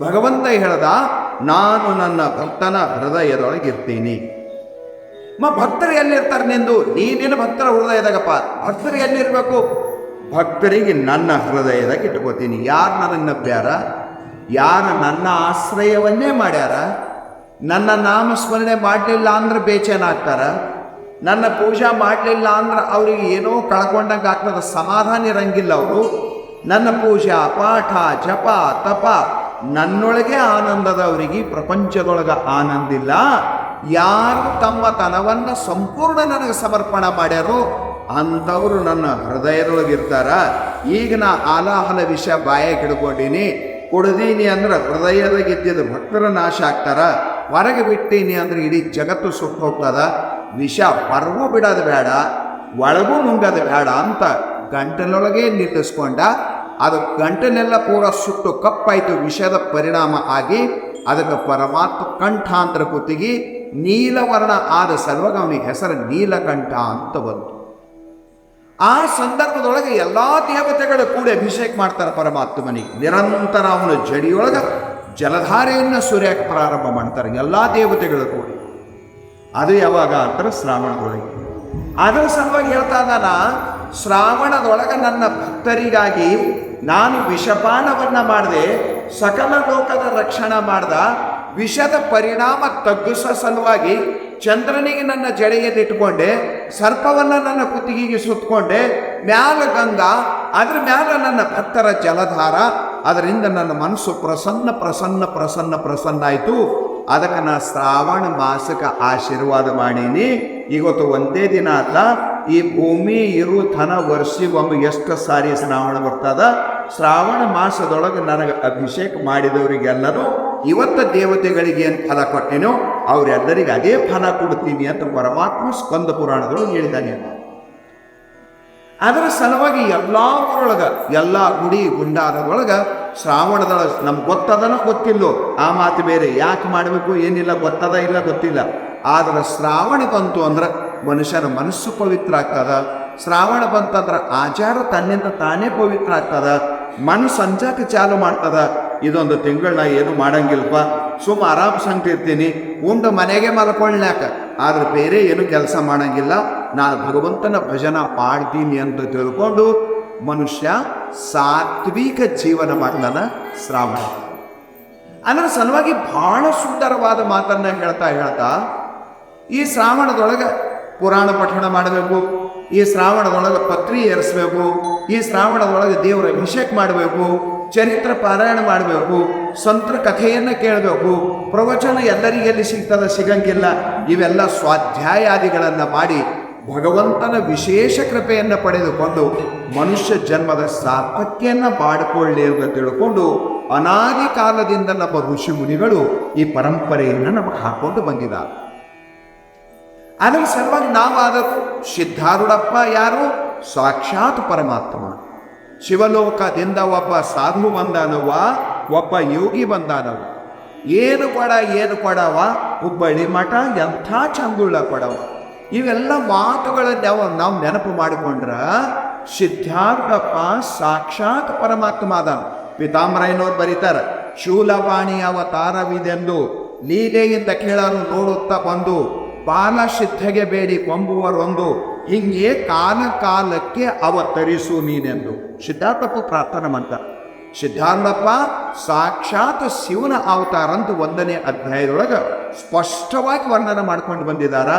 ಭಗವಂತ ಹೇಳ್ದ, ನಾನು ನನ್ನ ಭಕ್ತನ ಹೃದಯದೊಳಗಿರ್ತೀನಿ. ಮ, ಭಕ್ತರು ಎಲ್ಲಿರ್ತಾರೆ ನಿಂದು? ನೀನಿನ ಭಕ್ತರ ಹೃದಯದಾಗಪ್ಪ? ಭಕ್ತರು ಎಲ್ಲಿರಬೇಕು? ಭಕ್ತರಿಗೆ ನನ್ನ ಹೃದಯದಾಗ ಇಟ್ಕೋತೀನಿ. ಯಾರು ನನ್ನ ಬ್ಯಾರ ಯಾರು ನನ್ನ ಆಶ್ರಯವನ್ನೇ ಮಾಡ್ಯಾರ? ನನ್ನ ನಾಮಸ್ಮರಣೆ ಮಾಡಲಿಲ್ಲ ಅಂದ್ರೆ ಬೇಚೇನಾಗ್ತಾರ ನನ್ನ ಪೂಜಾ ಮಾಡಲಿಲ್ಲ ಅಂದ್ರೆ ಅವ್ರಿಗೆ ಏನೋ ಕಳ್ಕೊಂಡಂಗೆ ಆಗ್ತದ, ಸಮಾಧಾನ ಇರಂಗಿಲ್ಲ ಅವರು? ನನ್ನ ಪೂಜಾ, ಪಾಠ, ಜಪ, ತಪ ನನ್ನೊಳಗೆ ಆನಂದದ ಅವರಿಗೆ ಪ್ರಪಂಚದೊಳಗೆ ಆನಂದ ಇಲ್ಲ. ಯಾರು ತಮ್ಮ ತನವನ್ನು ಸಂಪೂರ್ಣ ನನಗೆ ಸಮರ್ಪಣ ಮಾಡ್ಯಾರೋ ಅಂಥವ್ರು ನನ್ನ ಹೃದಯದೊಳಗಿರ್ತಾರ. ಈಗ ನಾ ಆಲಾಹಲ ವಿಷ ಬಾಯಾಗ ಹಿಡ್ಕೊಂಡೀನಿ. ಕೊಡದೀನಿ ಅಂದ್ರೆ ಇದ್ದಿದ್ದು ಭಕ್ತರ ನಾಶ ಆಗ್ತಾರ. ಹೊರಗೆ ಬಿಟ್ಟೀನಿ ಅಂದ್ರೆ ಇಡೀ ಜಗತ್ತು ಸುಟ್ಟು ಹೋಗ್ತದ. ವಿಷ ಹೊರಗೂ ಬಿಡೋದು ಬೇಡ, ಒಳಗೂ ನುಂಗದು ಬೇಡ ಅಂತ ಗಂಟಲೊಳಗೆ ನಿಲ್ಲಿಸ್ಕೊಂಡ ಅದು ಗಂಟನೆಲ್ಲ ಪೂರ ಸುಟ್ಟು ಕಪ್ಪಾಯಿತು, ವಿಷದ ಪರಿಣಾಮ ಆಗಿ ಅದಕ್ಕೆ ಪರಮಾತ್ಮ ಕಂಠ ಅಂತ ಕುತ್ತಿಗೆ ನೀಲವರ್ಣ ಆದ ಸಲುವಾಗ ಹೆಸರು ನೀಲಕಂಠ ಅಂತ ಬಂತು. ಆ ಸಂದರ್ಭದೊಳಗೆ ಎಲ್ಲ ದೇವತೆಗಳು ಕೂಡ ಅಭಿಷೇಕ ಮಾಡ್ತಾರೆ ಪರಮಾತ್ಮನಿಗೆ ನಿರಂತರ ಅವನ ಜಡಿಯೊಳಗೆ ಜಲಧಾರೆಯನ್ನು ಸೂರ್ಯಕ್ಕೆ ಪ್ರಾರಂಭ ಮಾಡ್ತಾರೆ ಎಲ್ಲ ದೇವತೆಗಳು ಕೂಡ. ಅದು ಯಾವಾಗ ಅಂತಾರೆ ಶ್ರಾವಣದೊಳಗೆ. ಅದರ ಸಲುವಾಗಿ ಹೇಳ್ತಾ ಇದ್ದಾನ, ಶ್ರಾವಣದೊಳಗೆ ನನ್ನ ಭಕ್ತರಿಗಾಗಿ ನಾನು ವಿಷಪಾನವನ್ನು ಮಾಡದೆ, ಸಕಲ ಲೋಕದ ರಕ್ಷಣೆ ಮಾಡ್ದ, ವಿಷದ ಪರಿಣಾಮ ತಗ್ಗಿಸೋ ಸಲುವಾಗಿ ಚಂದ್ರನಿಗೆ ನನ್ನ ಜಡೆಯಲ್ಲಿ ಸರ್ಪವನ್ನು ನನ್ನ ಕುತ್ತಿಗೆಗೆ ಸುತ್ತಕೊಂಡೆ ಮ್ಯಾಲ ಗಂಗಾ, ಅದ್ರ ಮ್ಯಾಲ ನನ್ನ ಭಕ್ತರ ಜಲಧಾರ, ಅದರಿಂದ ನನ್ನ ಮನಸ್ಸು ಪ್ರಸನ್ನ ಪ್ರಸನ್ನ ಪ್ರಸನ್ನ ಪ್ರಸನ್ನ ಆಯಿತು. ಅದಕ್ಕೆ ನಾ ಶ್ರಾವಣ ಮಾಸಕ್ಕೆ ಆಶೀರ್ವಾದ ಮಾಡೀನಿ. ಇವತ್ತು ಒಂದೇ ದಿನ ಅಲ್ಲ ಈ ಭೂಮಿ ಇರು ತನ ವರ್ಷಿ ಒಮ್ಮೆ ಎಷ್ಟು ಸಾರಿ ಶ್ರಾವಣ ಬರ್ತದ? ಶ್ರಾವಣ ಮಾಸದೊಳಗೆ ನನಗೆ ಅಭಿಷೇಕ ಮಾಡಿದವರಿಗೆಲ್ಲರೂ ಇವತ್ತ ದೇವತೆಗಳಿಗೆ ಏನು ಫಲ ಕೊಟ್ಟೇನೋ ಅವರೆಲ್ಲರಿಗೆ ಅದೇ ಫಲ ಕೊಡ್ತೀನಿ ಅಂತ ಪರಮಾತ್ಮ ಸ್ಕಂದ ಪುರಾಣದೊಳಗೆ ಹೇಳಿದ್ದಾನೆ. ಅದರ ಸಲುವಾಗಿ ಎಲ್ಲ ಊರೊಳಗೆ, ಎಲ್ಲ ಗುಡಿ ಗುಂಡಾರದೊಳಗೆ ಶ್ರಾವಣದೊಳಗೆ ನಮ್ಗೆ ಗೊತ್ತದನ ಗೊತ್ತಿಲ್ಲೋ, ಆ ಮಾತು ಬೇರೆ. ಯಾಕೆ ಮಾಡಬೇಕು? ಏನಿಲ್ಲ, ಗೊತ್ತದ ಇಲ್ಲ, ಗೊತ್ತಿಲ್ಲ. ಆದರೆ ಶ್ರಾವಣ ಬಂತು ಅಂದ್ರೆ ಮನುಷ್ಯನ ಮನಸ್ಸು ಪವಿತ್ರ ಆಗ್ತದ, ಶ್ರಾವಣ ಬಂತಂದ್ರೆ ಆಚಾರ ತನ್ನಿಂದ ತಾನೇ ಪವಿತ್ರ ಆಗ್ತದ ಮನಸ್ಸು ಅಂಜಾಕ ಚಾಲು ಮಾಡ್ತದ. ಇದೊಂದು ತಿಂಗಳನ್ನ ಏನು ಮಾಡಂಗಿಲ್ಲಪ್ಪ ಸುಮ್ಮ ಆರಾಮ್ ಸಂಗ್ತಿರ್ತೀನಿ, ಉಂಡು ಮನೆಗೆ ಮಲ್ಕೊಳ್ಳಾಕ ಆದ್ರೆ ಬೇರೆ ಏನು ಕೆಲಸ ಮಾಡಂಗಿಲ್ಲ, ನಾನು ಭಗವಂತನ ಭಜನ ಮಾಡ್ತೀನಿ ಅಂತ ತಿಳ್ಕೊಂಡು ಮನುಷ್ಯ ಸಾತ್ವಿಕ ಜೀವನ ಮಾಡ್ತಾನ ಶ್ರಾವಣ. ಅದರ ಸಲುವಾಗಿ ಬಹಳ ಸುಂದರವಾದ ಮಾತನ್ನ ಹೇಳ್ತಾ ಹೇಳ್ತಾ ಈ ಶ್ರಾವಣದೊಳಗೆ ಪುರಾಣ ಪಠಣ ಮಾಡಬೇಕು, ಈ ಶ್ರಾವಣದೊಳಗೆ ಪತ್ರಿ ಏರಿಸ್ಬೇಕು, ಈ ಶ್ರಾವಣದೊಳಗೆ ದೇವರ ಅಭಿಷೇಕ ಮಾಡಬೇಕು, ಚರಿತ್ರ ಪಾರಾಯಣ ಮಾಡಬೇಕು, ಸಂತರ ಕಥೆಯನ್ನು ಕೇಳಬೇಕು, ಪ್ರವಚನ ಎಲ್ಲರಿಗೆ ಎಲ್ಲಿ ಸಿಗ್ತದ ಸಿಗಂಗಿಲ್ಲ, ಇವೆಲ್ಲ ಸ್ವಾಧ್ಯಾಯಾದಿಗಳನ್ನು ಮಾಡಿ ಭಗವಂತನ ವಿಶೇಷ ಕೃಪೆಯನ್ನು ಪಡೆದುಕೊಂಡು ಮನುಷ್ಯ ಜನ್ಮದ ಸಾರ್ಥಕ್ಯವನ್ನು ಮಾಡಿಕೊಳ್ಳಿ ಅಂತ ತಿಳ್ಕೊಂಡು ಅನಾದಿ ಕಾಲದಿಂದ ನಮ್ಮ ಋಷಿ ಮುನಿಗಳು ಈ ಪರಂಪರೆಯನ್ನು ನಮಗೆ ಹಾಕೊಂಡು ಬಂದಿದ್ದಾರೆ. ಅದರ ಸಲುವಾಗಿ ನಾವಾದರೂ ಸಿದ್ಧಾರೂಢಪ್ಪ ಯಾರು? ಸಾಕ್ಷಾತ್ ಪರಮಾತ್ಮ. ಶಿವಲೋಕದಿಂದ ಒಬ್ಬ ಸಾಧು ಬಂದಾನವ ಒಬ್ಬ ಯೋಗಿ ಬಂದಾನವ ಏನು ಕೊಡ, ಏನು ಕೊಡವ? ಹುಬ್ಬಳ್ಳಿ ಮಠ ಎಂಥ ಚಂಗುಳ್ಳ ಕೊಡವ. ಇವೆಲ್ಲ ಮಾತುಗಳನ್ನ ನಾವು ನೆನಪು ಮಾಡಿಕೊಂಡ್ರ ಸಿದ್ಧಾರ್ಥಪ್ಪ ಸಾಕ್ಷಾತ್ ಪರಮಾತ್ಮ ಅದ ಪಿತಾಮರಾಯನವ್ರು ಬರೀತಾರೆ, ಶೂಲವಾಣಿ ಅವತಾರವಿದೆಂದು, ಲೀಲೆಯಿಂದ ಕೇಳಲು ನೋಡುತ್ತಾ ಬಂದು ಬಾಲ ಸಿದ್ಧಗೆ ಬೇಡಿ ಕೊಂಬುವರೊಂದು. ಹಿಂಗೆ ಕಾಲ ಕಾಲಕ್ಕೆ ಅವತರಿಸು ನೀನೆಂದು. ಸಿದ್ಧಾರ್ಥಪ್ಪ ಪ್ರಾರ್ಥನೆ ಮಂತ ಸಿದ್ಧಾರ್ಥಪ್ಪ ಸಾಕ್ಷಾತ್ ಶಿವನ ಅವತಾರ ಅಂತ ಒಂದನೇ ಅಧ್ಯಾಯದೊಳಗೆ ಸ್ಪಷ್ಟವಾಗಿ ವರ್ಣನೆ ಮಾಡ್ಕೊಂಡು ಬಂದಿದ್ದಾರ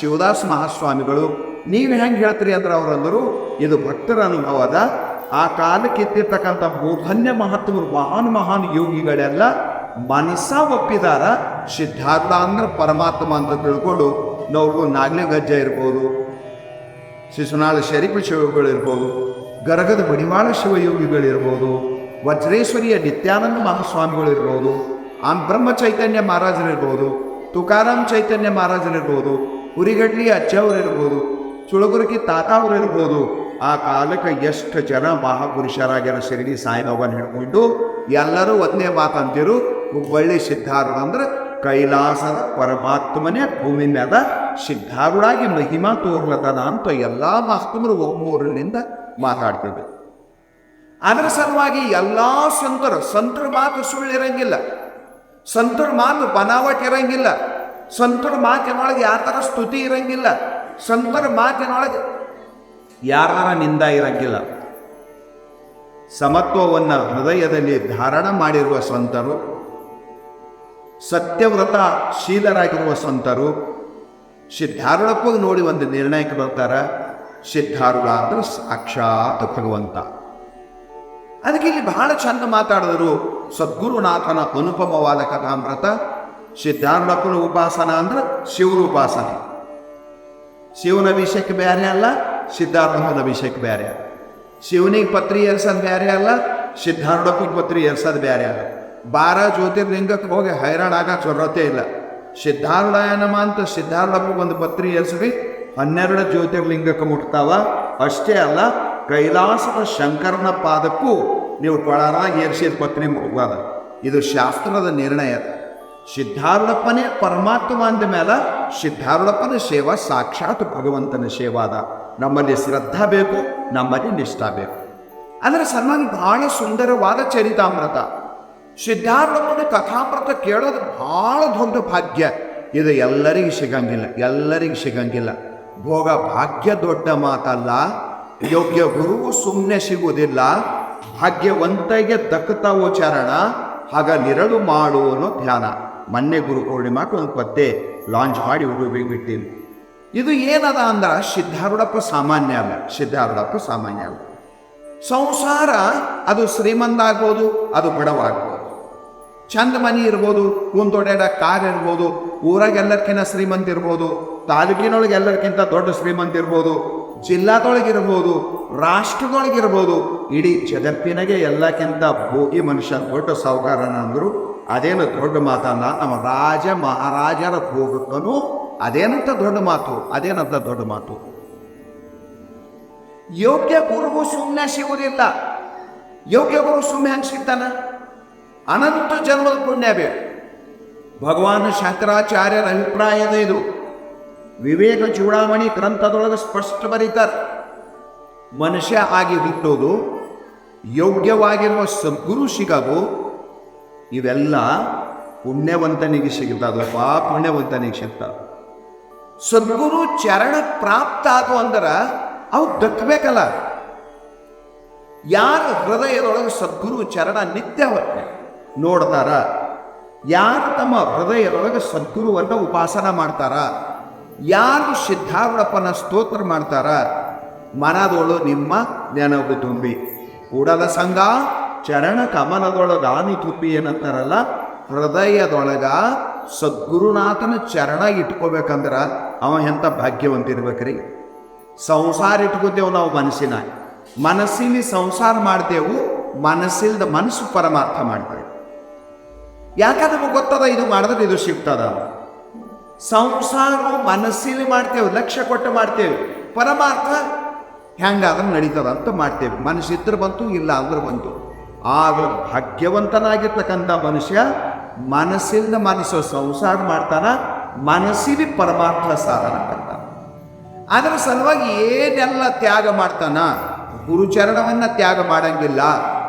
ಶಿವದಾಸ್ ಮಹಾಸ್ವಾಮಿಗಳು. ನೀವು ಹೆಂಗೆ ಹೇಳ್ತೀರಿ ಅಂದ್ರೆ ಅವರಂದರು, ಇದು ಭಕ್ತರ ಅನುಭವದ, ಆ ಕಾಲಕ್ಕೆ ಇದ್ದಿರ್ತಕ್ಕಂಥ ಮೂರ್ಧನ್ಯ ಮಹತ್ವ ಮಹಾನ್ ಮಹಾನ್ ಯೋಗಿಗಳೆಲ್ಲ ಮನಸ್ಸ ಒಪ್ಪಿದಾರ, ಸಿದ್ಧಾರ್ಥ ಅಂದ್ರೆ ಪರಮಾತ್ಮ ಅಂತ ತಿಳ್ಕೊಂಡು ನಾವು ಗಜ್ಜ ಇರ್ಬೋದು, ಶಿಶುನಾಳ ಶರೀಫ ಶಿವಗಳಿರ್ಬೋದು, ಗರಗದ ಬಡಿವಾಳ ಶಿವಯೋಗಿಗಳಿರ್ಬೋದು ವಜ್ರೇಶ್ವರಿಯ ನಿತ್ಯಾನಂದ ಮಹಾಸ್ವಾಮಿಗಳಿರ್ಬೋದು ಆ ಬ್ರಹ್ಮ ಚೈತನ್ಯ ಮಹಾರಾಜರಿರ್ಬೋದು ತುಕಾರಾಮ್ ಚೈತನ್ಯ ಮಹಾರಾಜರಿರ್ಬೋದು ಹುರಿಗಡ್ಲಿ ಅಜ್ಜವರಿರ್ಬೋದು ಚುಳಗುರುಕಿ ತಾತ ಅವರಿರ್ಬೋದು ಆ ಕಾಲಕ್ಕೆ ಎಷ್ಟು ಜನ ಮಹಾಪುರುಷರಾಗ್ಯಾರ ಶಿರಡಿ ಸಾಯಿಬಾಬಾನ ಹಿಡ್ಕೊಂಡು ಎಲ್ಲರೂ ಒಂದೇ ಮಾತಂತಿರು. ಹುಬ್ಬಳ್ಳಿ ಸಿದ್ಧಾರೂಢ ಅಂದ್ರೆ ಕೈಲಾಸದ ಪರಮಾತ್ಮನೇ ಭೂಮಿ ಮೇದ ಸಿದ್ಧಾರೂಢಾಗಿ ಮಹಿಮಾ ತೋರ್ಲತನ ಅಂತ ಎಲ್ಲ ಮಹಾತ್ಮರು ಒಮ್ಮೂರಿನಿಂದ ಮಾತಾಡ್ತಿದ್ದೆ ಅದರ ಸಲುವಾಗಿ ಎಲ್ಲ ಸಂತರು, ಸಂತರ ಮಾತು ಸುಳ್ಳಿರಂಗಿಲ್ಲ. ಸಂತರ ಮಾತು ಬನಾವಟ್ ಇರಂಗಿಲ್ಲ. ಸಂತರ ಮಾತಿನೊಳಗೆ ಯಾವ ಥರ ಸ್ತುತಿ ಇರಂಗಿಲ್ಲ. ಸಂತರ ಮಾತಿನೊಳಗೆ ಯಾರ ನಿಂದ ಇರಂಗಿಲ್ಲ. ಸಮತ್ವವನ್ನು ಹೃದಯದಲ್ಲಿ ಧಾರಣ ಮಾಡಿರುವ ಸಂತರು ಸತ್ಯವ್ರತ ಶೀಲರಾಗಿರುವ ಸಂತರು ಸಿದ್ಧಾರೂಢಪ್ಪ ನೋಡಿ ಒಂದು ನಿರ್ಣಯಕ್ಕೆ ಬರ್ತಾರ. ಸಿದ್ಧಾರೂಢ ಅಂದ್ರೆ ಸಾಕ್ಷಾತ್ ಭಗವಂತ. ಅದಕ್ಕೆ ಇಲ್ಲಿ ಬಹಳ ಚಂದ ಮಾತಾಡಿದರು. ಸದ್ಗುರುನಾಥನ ಅನುಪಮವಾದ ಕಥಾಮೃತ ಸಿದ್ಧಾರೂಢಪ್ಪನ ಉಪಾಸನ ಅಂದ್ರೆ ಶಿವನ ಉಪಾಸನೆ. ಶಿವನ ಅಭಿಷೇಕ ಬೇರೆ ಅಲ್ಲ ಸಿದ್ಧಾರೂಢನ ಅಭಿಷೇಕ ಬೇರೆ ಶಿವನಿಗೆ ಪತ್ರಿ ಏರ್ಸೋದು ಬೇರೆ ಅಲ್ಲ ಸಿದ್ಧಾರೂಢಪ್ಪಗೆ ಪತ್ರಿ ಏರ್ಸೋದು ಬೇರೆ ಅಲ್ಲ. ಬಾರ ಜ್ಯೋತಿರ್ಲಿಂಗಕ್ಕೆ ಹೋಗಿ ಹೈರಾಣ ಸೊರತೆ ಇಲ್ಲ. ಸಿದ್ಧಾರೂಢಾಯನಮ ಅಂತ ಸಿದ್ಧಾರೂಢಪ್ಪಗೆ ಒಂದು ಪತ್ರಿ ಏರ್ಸ್ರಿ ಹನ್ನೆರಡು ಜ್ಯೋತಿರ್ಲಿಂಗಕ್ಕೆ ಮುಟ್ತಾವ. ಅಷ್ಟೇ ಅಲ್ಲ, ಕೈಲಾಸದ ಶಂಕರನ ಪಾದಕ್ಕೂ ನೀವು ಕೊಳರಾಗಿ ಏರ್ಸಿದ ಪತ್ನಿ ಮುಟ್ಬಾದ ಇದು ಶಾಸ್ತ್ರದ ನಿರ್ಣಯ. ಸಿದ್ಧಾರೂಢಪ್ಪನೇ ಪರಮಾತ್ಮ ಅಂದ ಮೇಲೆ ಸಿದ್ಧಾರೂಢಪ್ಪನ ಸೇವಾ ಸಾಕ್ಷಾತ್ ಭಗವಂತನ ಸೇವಾದ. ನಮ್ಮಲ್ಲಿ ಶ್ರದ್ಧಾ ಬೇಕು, ನಮ್ಮಲ್ಲಿ ನಿಷ್ಠಾ ಬೇಕು. ಅದರ ಸನ್ಮಾನ ಬಹಳ ಸುಂದರವಾದ ಚರಿತಾಮೃತ. ಸಿದ್ಧಾರೂಢಪ್ಪನ ಕಥಾಮೃತ ಕೇಳೋದು ಭಾಳ ದೊಡ್ಡ ಭಾಗ್ಯ. ಇದು ಎಲ್ಲರಿಗೂ ಸಿಗಂಗಿಲ್ಲ ಎಲ್ಲರಿಗೂ ಸಿಗಂಗಿಲ್ಲ. ಭೋಗ ಭಾಗ್ಯ ದೊಡ್ಡ ಮಾತಲ್ಲ. ಯೋಗ್ಯ ಗುರುವು ಸುಮ್ಮನೆ ಸಿಗುವುದಿಲ್ಲ. ಭಾಗ್ಯವಂತಗೆ ದಕ್ಕತಾವೋ ಚರಣ ಆಗ ನಿರಳು ಮಾಡುವನು ಧ್ಯಾನ. ಮೊನ್ನೆ ಗುರು ಪೂರ್ಣಿಮಾಕ್ಕೆ ಒಂದು ಪತ್ತೆ ಲಾಂಚ್ ಮಾಡಿ ಹುಡುಗಿ ಇದು ಏನದ ಅಂದ್ರೆ ಸಿದ್ಧಾರೂಢಪ್ಪ ಸಾಮಾನ್ಯ ಅಲ್ಲ, ಸಿದ್ಧಾರೂಢಪ್ಪ ಸಾಮಾನ್ಯ ಅಲ್ಲ. ಸಂಸಾರ ಅದು ಶ್ರೀಮಂತ ಆಗ್ಬೋದು, ಅದು ಬಡವಾಗ್ಬೋದು. ಚಂದ ಮನಿ ಇರ್ಬೋದು ದೊಡ್ಡ ಕಾರ್ ಇರ್ಬೋದು ಊರಾಗ ಎಲ್ಲರ್ಕಿಂತ ಶ್ರೀಮಂತ ಇರ್ಬೋದು ತಾಲೂಕಿನೊಳಗೆ ಎಲ್ಲರಿಗಿಂತ ದೊಡ್ಡ ಶ್ರೀಮಂತ ಇರ್ಬೋದು, ಜಿಲ್ಲಾದೊಳಗಿರ್ಬೋದು, ರಾಷ್ಟ್ರದೊಳಗಿರ್ಬೋದು, ಇಡೀ ಜಗತ್ತಿನಾಗೆ ಎಲ್ಲಕ್ಕಿಂತ ಭೋಗಿ ಮನುಷ್ಯ, ದೊಡ್ಡ ಸಾಹುಕಾರನ ಅಂದರು, ಅದೇನು ದೊಡ್ಡ ಮಾತಲ್ಲ, ನಮ್ಮ ರಾಜ ಮಹಾರಾಜರ ಭೋಗಕ್ಕನು ಅದೇನಂತ ದೊಡ್ಡ ಮಾತು, ಅದೇನಂತ ದೊಡ್ಡ ಮಾತು. ಯೋಗ್ಯ ಗುರುವು ಸುಮ್ಮನೆ ಸಿಗುವುದಿಲ್ಲ ಯೋಗ್ಯ ಗುರು ಸುಮ್ಮನೆ ಹೆಂಗೆ ಸಿಗ್ತಾನ? ಅನಂತ ಜನ್ಮದ ಪುಣ್ಯ ಬೇಕು ಭಗವಾನ್ ಶಂಕರಾಚಾರ್ಯರ ಅಭಿಪ್ರಾಯದ ಇದು. ವಿವೇಕ ಚೂಡಾಮಣಿ ಗ್ರಂಥದೊಳಗೆ ಸ್ಪಷ್ಟ ಬರೀತಾರೆ. ಮನುಷ್ಯ ಆಗಿ ಹುಟ್ಟೋದು, ಯೋಗ್ಯವಾಗಿರುವ ಸದ್ಗುರು ಸಿಗೋದು, ಇವೆಲ್ಲ ಪುಣ್ಯವಂತನಿಗೆ ಸಿಗ್ತದಪ್ಪ ಪುಣ್ಯವಂತನಿಗೆ ಸಿಗ್ತ ಸದ್ಗುರು ಚರಣ ಪ್ರಾಪ್ತ ಆದವು ಅಂದ್ರೆ ಅವು ದಕ್ಕಬೇಕಲ್ಲ. ಯಾರ ಹೃದಯದೊಳಗೆ ಸದ್ಗುರು ಚರಣ ನಿತ್ಯ ನೋಡ್ತಾರ. ಯಾರು ತಮ್ಮ ಹೃದಯದೊಳಗೆ ಸದ್ಗುರುವನ್ನು ಉಪಾಸನ ಮಾಡ್ತಾರ? ಯಾರು ಸಿದ್ಧಾರೂಢಪ್ಪನ ಸ್ತೋತ್ರ ಮಾಡ್ತಾರ? ಮನದೊಳು ನಿಮ್ಮ ನೆನಪು ತುಂಬಿ. ಕೂಡಲ ಸಂಘ ಚರಣ ಕಮಲದೊಳಗಾನಿ ತುಪ್ಪಿ ಏನಂತಾರಲ್ಲ, ಹೃದಯದೊಳಗ ಸದ್ಗುರುನಾಥನ ಚರಣ ಇಟ್ಕೋಬೇಕಂದ್ರ ಅವ ಎಂಥ ಭಾಗ್ಯವಂತಿರ್ಬೇಕ್ರಿ? ಸಂಸಾರ ಇಟ್ಕೋತೇವು ನಾವು ಮನಸ್ಸಿನ. ಮನಸ್ಸಿನ ಸಂಸಾರ ಮಾಡ್ತೇವು, ಮನಸ್ಸಿಲ್ದ ಮನಸ್ಸು ಪರಮಾರ್ಥ ಮಾಡ್ತೇವೆ. ಯಾಕಂದ್ರೆ ನಮಗೆ ಗೊತ್ತದ? ಇದು ಮಾಡಿದ್ರೆ ಇದು ಸಿಗ್ತದ ಸಂಸಾರ ಮನಸ್ಸಿಲಿ ಮಾಡ್ತೇವೆ, ಲಕ್ಷ್ಯ ಕೊಟ್ಟು ಮಾಡ್ತೇವೆ. ಪರಮಾರ್ಥ ಹೆಂಗಾದ್ರೆ ನಡೀತದ ಅಂತ ಮಾಡ್ತೇವೆ. ಮನಸ್ಸಿದ್ರೆ ಬಂತು, ಇಲ್ಲ ಅಂದ್ರೆ ಬಂತು. ಆಗ ಭಾಗ್ಯವಂತನಾಗಿರ್ತಕ್ಕಂಥ ಮನುಷ್ಯ ಮನಸ್ಸಿಂದ ಮನಸ್ಸು ಸಂಸಾರ ಮಾಡ್ತಾನ ಮನಸ್ಸಿಲಿ ಪರಮಾರ್ಥ ಸಾಧನ ಮಾಡ್ತಾನ. ಅದರ ಸಲುವಾಗಿ ಏನೆಲ್ಲ ತ್ಯಾಗ ಮಾಡ್ತಾನ? ಗುರುಚರಣವನ್ನ ತ್ಯಾಗ ಮಾಡಂಗಿಲ್ಲ.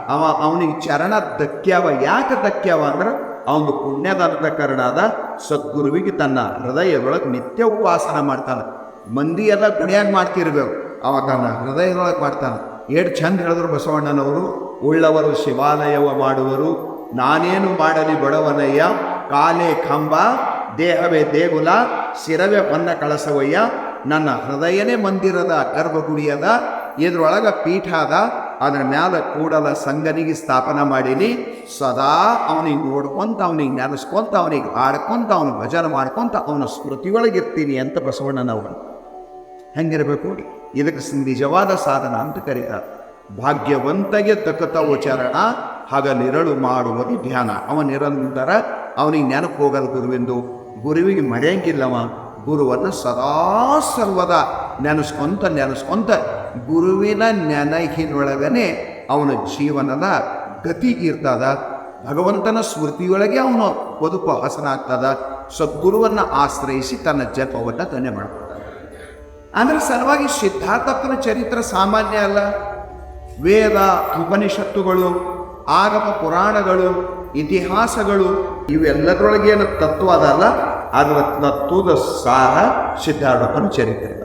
ಅವ, ಅವನಿಗೆ ಚರಣ ದಕ್ಕ್ಯಾವ. ಯಾಕೆ ದಕ್ಕ್ಯಾವ ಅಂದ್ರೆ ಅವನು ಕರಡಾದ ಸದ್ಗುರುವಿಗೆ ತನ್ನ ಹೃದಯದೊಳಗೆ ನಿತ್ಯ ಉಪಾಸನ ಮಾಡ್ತಾನೆ. ಮಂದಿ ಎಲ್ಲ ಗುಣಿಯಾಗಿ ಮಾಡ್ತಿರ್ಬೇಕು. ಅವ ತನ್ನ ಹೃದಯದೊಳಗೆ ಮಾಡ್ತಾನೆ. ಏಟ್ ಚಂದ ಹೇಳಿದ್ರು ಬಸವಣ್ಣನವರು, ಉಳ್ಳವರು ಶಿವಾಲಯವ ಮಾಡುವರು, ನಾನೇನು ಮಾಡಲಿ ಬಡವನಯ್ಯ, ಕಾಲೇ ಕಂಬ, ದೇಹವೇ ದೇಗುಲ, ಶಿರವೇ ಬನ್ನ ಕಳಸವಯ್ಯ, ನನ್ನ ಹೃದಯನೇ ಮಂದಿರದ, ಗರ್ಭಗುಡಿಯದ, ಇದ್ರೊಳಗ ಪೀಠ ಅದ ಅದ್ರ ಮ್ಯಾಲ ಕೂಡಲ ಸಂಗನಿಗೆ ಸ್ಥಾಪನ ಮಾಡೀನಿ. ಸದಾ ಅವನಿಗೆ ನೋಡ್ಕೊಂತ ಅವನಿಗೆ ನೆನೆಸ್ಕೊಂತ ಅವನಿಗೆ ಹಾಡ್ಕೊಂತ ಅವನ ಭಜನೆ ಮಾಡ್ಕೊಂತ ಅವನ ಸ್ಮೃತಿಯೊಳಗಿರ್ತೀನಿ ಅಂತ ಬಸವಣ್ಣನವರು ಹೆಂಗಿರಬೇಕು ಇದಕ್ಕೆ ನಿಜವಾದ ಸಾಧನ ಅಂತ ಕರೀತಾರೆ ಭಾಗ್ಯವಂತಗೆ ತಕ್ಕತವು ಚರಣ ಹಗಲಿರಳು ಮಾಡುವುದು ಧ್ಯಾನ. ಅವ ನಿರಂತರ ಅವನಿಗೆ ನೆನಪು ಹೋಗಲು ಗುರುವೆಂದು. ಗುರುವಿಗೆ ಮರೆಯಂಗಿಲ್ಲವ. ಗುರುವನ್ನು ಸದಾ ಸರ್ವದ ನೆನೆಸ್ಕೊಂತ ನೆನೆಸ್ಕೊಂತ ಗುರುವಿನ ನೆನಹಿನೊಳಗನೆ ಅವನ ಜೀವನದ ಗತಿ ಇರ್ತದ. ಭಗವಂತನ ಸ್ಮೃತಿಯೊಳಗೆ ಅವನು ಬದುಕು ಹಸನಾಗ್ತದ ಸದ್ಗುರುವನ್ನು ಆಶ್ರಯಿಸಿ ತನ್ನ ಜಪವನ್ನು ಧನ್ಯ ಮಾಡ್ತಾನೆ ಅಂದ್ರೆ ಸಲುವಾಗಿ ಸಿದ್ಧಾರ್ಥಪ್ಪನ ಚರಿತ್ರೆ ಸಾಮಾನ್ಯ ಅಲ್ಲ. ವೇದ, ಉಪನಿಷತ್ತುಗಳು ಆಗಮ ಪುರಾಣಗಳು, ಇತಿಹಾಸಗಳು, ಇವೆಲ್ಲದರೊಳಗೇನು ತತ್ವ ಅದಲ್ಲ. ಅದರ ತತ್ವದ ಸಾರ ಸಿದ್ಧಾರ್ಥಪ್ಪನ ಚರಿತ್ರೆ.